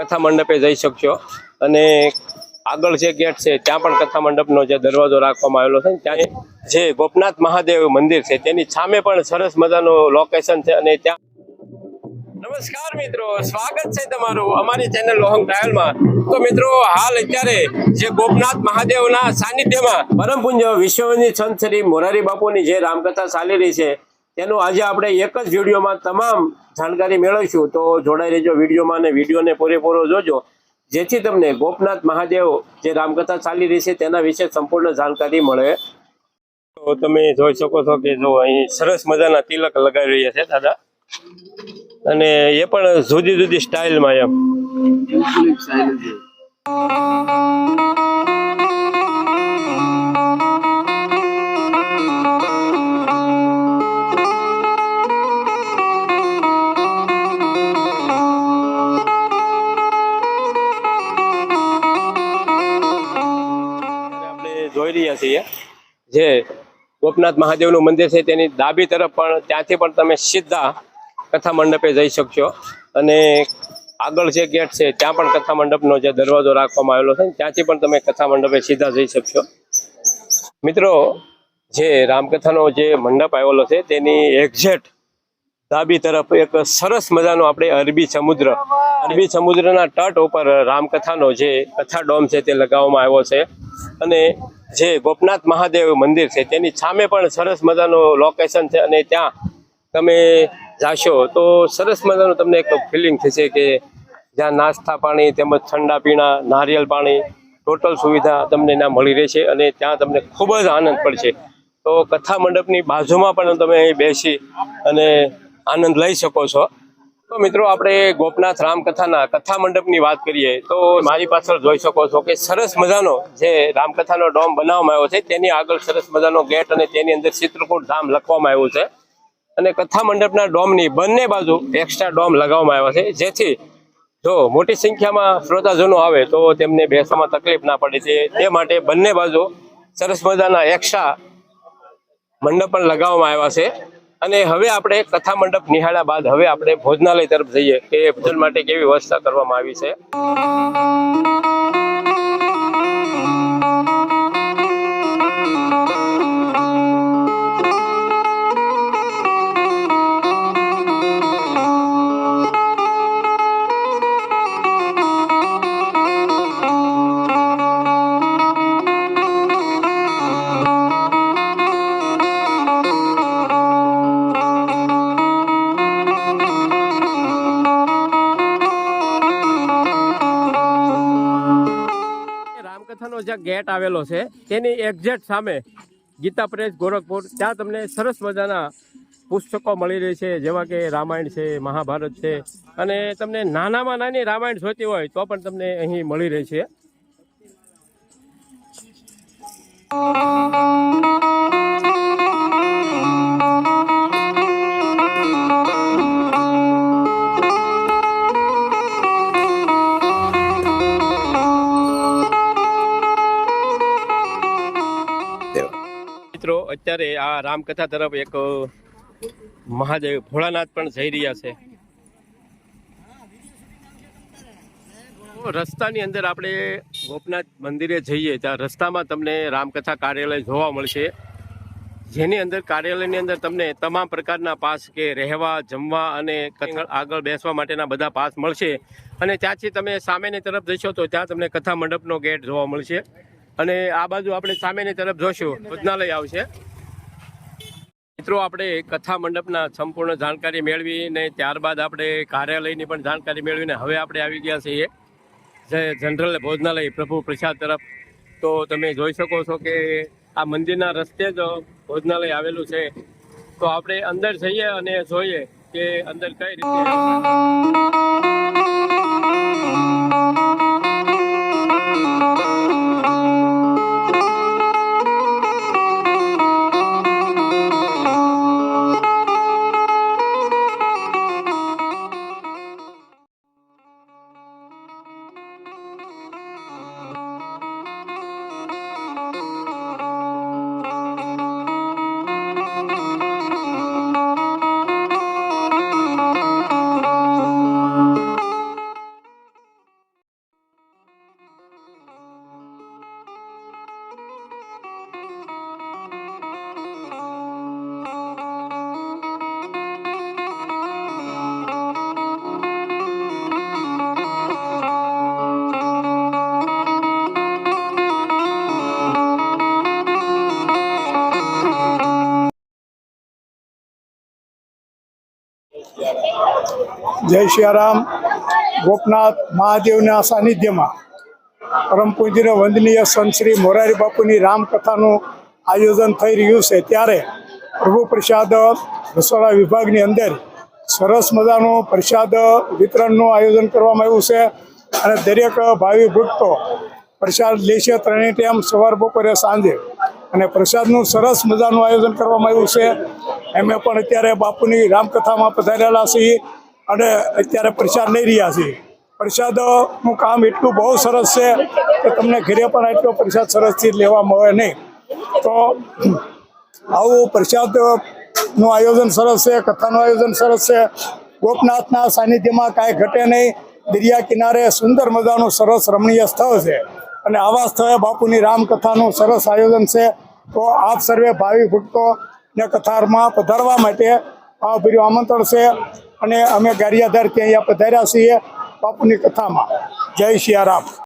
કથા મંડપે જઈ શકશો. અને આગળ જે ગેટ છે, ત્યાં પણ કથા મંડપનો જે દરવાજો રાખવામાં આવેલો છે ત્યાં જે ગોપનાથ મહાદેવ મંદિર છે, તેની સામે પણ સરસ મજાનું લોકેશન છે અને ત્યાં નમસ્કાર મિત્રો, સ્વાગત છે તમારું અમારી ચેનલ લોહંગ ટ્રાયલમાં તો મિત્રો, હાલ અત્યારે જે ગોપનાથ મહાદેવના સાનિધ્યમાં પરમ પૂજ્ય વિશ્વની સંત શ્રી મોરારી બાપુની જે રામકથા ચાલી રહી છે તેનું આજે આપણે એક જ વિડીયોમાં તમામ જાણકારી મેળવીશું. તો જોડાઈ રહેજો વિડીયોમાં અને વિડીયોને પૂરેપૂરો જોજો. જેથી તમને ગોપનાથ મહાદેવ જે રામકથા ચાલી રહી છે તેના વિશે સંપૂર્ણ જાણકારી મળે. તો તમે જોઈ શકો છો કે જો અહીં સરસ મજાના તિલક લગાવી રહ્યા છે દાદા. અને એ પણ જુદી જુદી સ્ટાઇલમાં એમ. જોઈ રહ્યા છીએ. જે ગોપનાથ મહાદેવનું મંદિર છે તેની ડાબી તરફ પણ ત્યાંથી પણ તમે સીધા કથા મંડપે જઈ શકશો. અને આગળ જે ગેટ છે, ત્યાં પણ કથા મંડપનો જે દરવાજો રાખવામાં આવેલો છે, ત્યાંથી પણ તમે કથા મંડપે સીધા જઈ શકશો. મિત્રો, જે રામકથાનો જે મંડપ આવેલો છે, તેની એક્ઝેક્ટ ડાબી તરફ એક સરસ મજાનો આપણે અરબી સમુદ્ર, અરબી સમુદ્રના તટ ઉપર રામકથાનો જે કથા ડોમ છે તે લગાવવામાં આવ્યો છે. અને જે ગોપનાથ મહાદેવ મંદિર છે, તેની સામે પણ સરસ મજાનું લોકેશન છે અને ત્યાં તમે જાશો તો સરસ મજાનું તમને એક ફિલિંગ થશે કે જ્યાં નાસ્તા પાણી તેમજ ઠંડા પીણા, નારિયેલ પાણી ટોટલ સુવિધા તમને ત્યાં મળી રહેશે અને ત્યાં તમને ખૂબ જ આનંદ પડશે. તો કથા મંડપની બાજુમાં પણ તમે બેસી અને આનંદ લઈ શકો છો. તો મિત્રો, આપણે ગોપનાથ રામકથાના કથા મંડપની વાત કરીએ, તો મારી પાછળ જોઈ શકો છો કે સરસ મજાનો જે રામકથાનો ડોમ બનાવવામાં આવ્યો છે, તેની આગળ સરસ મજાનો ગેટ અને તેની અંદર ચિત્રકૂટ ધામ લખવામાં આવ્યું છે. અને કથા મંડપના ડોમની બંને બાજુ એક્સ્ટ્રા ડોમ લગાવવામાં આવ્યો છે, જેથી જો મોટી સંખ્યામાં શ્રોતાજનો આવે, તો તેમને બેસવામાં તકલીફ ના પડે છે. તે માટે બંને બાજુ સરસ મજાના એક્સ્ટ્રા મંડપ પણ લગાવવામાં આવ્યા છે. અને હવે આપણે કથા મંડપ નિહાળ્યા બાદ હવે આપણે ભોજનાલય તરફ જઈએ કે ભોજન માટે કેવી વ્યવસ્થા કરવામાં આવી છે. જ્યાં ગેટ આવેલો છે, તેની એક્ઝેક્ટ સામે ગીતા પ્રેસ ગોરખપુર, ત્યાં તમને સરસ મજાના પુસ્તકો મળી રહી છે, જેવા કે રામાયણ છે, મહાભારત છે, અને તમને નાનામાં નાની રામાયણ જોતી હોય તો પણ તમને અહીં મળી રહી છે. મિત્રો, અત્યારે આ રામકથા તરફ એક મહાદેવ ભોળાનાથ પણ જઈ રહ્યા છે. રસ્તાની અંદર આપણે ગોપનાથ મંદિરે જઈએ ત્યાં રસ્તામાં તમને રામકથા કાર્યાલય જોવા મળશે. જેની અંદર કાર્યાલયની અંદર તમને તમામ પ્રકારના પાસ કે રહેવા, જમવા અને આગળ બેસવા માટેના બધા પાસ મળશે. અને ત્યાંથી તમે સામેની તરફ જશો તો ત્યાં તમને કથા મંડપનો ગેટ જોવા મળશે. અને આ બાજુ આપણે સામેની તરફ જોશું. ભોજનાલય આવશે. મિત્રો, આપણે કથા મંડપના સંપૂર્ણ જાણકારી મેળવી ને ત્યારબાદ આપણે કાર્યાલયની પણ જાણકારી મેળવીને હવે આપણે આવી ગયા છીએ. જે જનરલ ભોજનાલય પ્રભુ પ્રસાદ તરફ. તો તમે જોઈ શકો છો કે આ મંદિરના રસ્તે જ ભોજનાલય આવેલું છે. તો આપણે અંદર જઈએ અને જોઈએ કે અંદર કઈ રીતે જય સિયારામ ગોપનાથ મહાદેવના સાનિધ્યમાં પરમ પૂજ્ય વંદનીય સંત શ્રી મોરારી બાપુની રામકથાનું આયોજન થઈ રહ્યું છે. ત્યારે પ્રભુ પ્રસાદ રસોડા વિભાગની અંદર સરસ મજાનું પ્રસાદ વિતરણનું આયોજન કરવામાં આવ્યું છે અને દરેક ભાવિ ભક્તો પ્રસાદ લેશે ત્રણેય ટાઈમ સવાર બપોરે સાંજે. અને પ્રસાદનું સરસ મજાનું આયોજન કરવામાં આવ્યું છે. એમે પણ અત્યારે બાપુની રામકથામાં પધારેલા છીએ. અને અત્યારે પ્રસાદ લઈ રહ્યા છીએ પ્રસાદનું કામ એટલું બહુ સરસ છે કે તમને ઘરે પણ એટલો પ્રસાદ સરસથી લેવા મળે નહીં. તો આવું પ્રસાદનું આયોજન સરસ છે, કથાનું આયોજન સરસ છે. ગોપનાથના સાનિધ્યમાં કાંઈ ઘટે નહીં. દરિયા કિનારે સુંદર મજાનું સરસ રમણીય સ્થળ છે. અને આવા સ્થળે બાપુની રામકથાનું સરસ આયોજન છે. તો આપ સર્વે ભાવિ ભક્તોને કથામાં પધારવા માટે ભાવભર્યું આમંત્રણ છે. અને અમે ગારિયાધાર અહીંયા પધાર્યા છીએ બાપુની કથામાં. જય સિયારામ